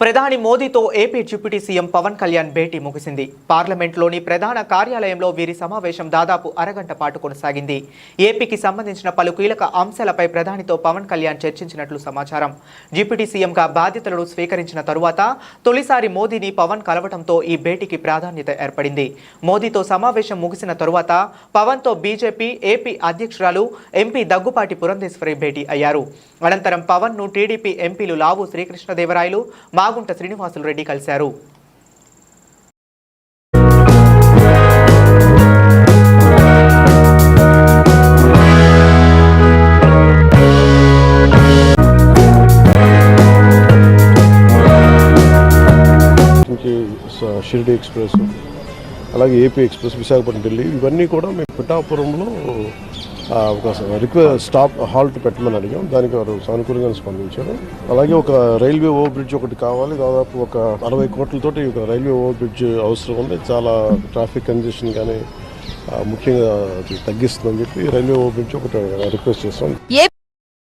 ప్రధాని మోదీతో AP deputy CM Pawan Kalyan భేటీ ముగిసింది. పార్లమెంట్లోని ప్రధాన కార్యాలయంలో వీరి సమావేశం దాదాపు అరగంట పాటు కొనసాగింది. ఏపీకి సంబంధించిన పలు కీలక అంశాలపై ప్రధానితో పవన్ కళ్యాణ్ చర్చించినట్లు సమాచారం. డిప్యూటీ సీఎంగా బాధ్యతలను స్వీకరించిన తరువాత తొలిసారి మోదీని పవన్ కలవడంతో ఈ భేటీకి ప్రాధాన్యత ఏర్పడింది. మోదీతో సమావేశం ముగిసిన తరువాత పవన్తో బీజేపీ ఏపీ అధ్యక్షురాలు ఎంపీ దగ్గుపాటి పురంధేశ్వరి భేటీ అయ్యారు. అనంతరం పవన్ను టీడీపీ ఎంపీలు లావు శ్రీకృష్ణదేవరాయలు మా మాగుంట శ్రీనివాసులు రెడ్డి కలిశారు. షిరిడి ఎక్స్ప్రెస్ అలాగే ఏపీ ఎక్స్ప్రెస్ విశాఖపట్నం ఢిల్లీ ఇవన్నీ కూడా మేము పిఠాపురంలో ఒక రిక్వెస్ట్ స్టాప్ హాల్ట్ పెట్టమని అడిగాం. దానికి వారు సానుకూలంగా స్పందించారు. అలాగే ఒక రైల్వే ఓవర్ బ్రిడ్జ్ ఒకటి కావాలి. దాదాపు ఒక అరవై కోట్లతోటి ఒక రైల్వే ఓవర్ బ్రిడ్జ్ అవసరం ఉంది. చాలా ట్రాఫిక్ కంజెషన్ కానీ ముఖ్యంగా తగ్గిస్తుందని చెప్పి రైల్వే ఓవర్ బ్రిడ్జ్ ఒకటి రిక్వెస్ట్ చేస్తాం.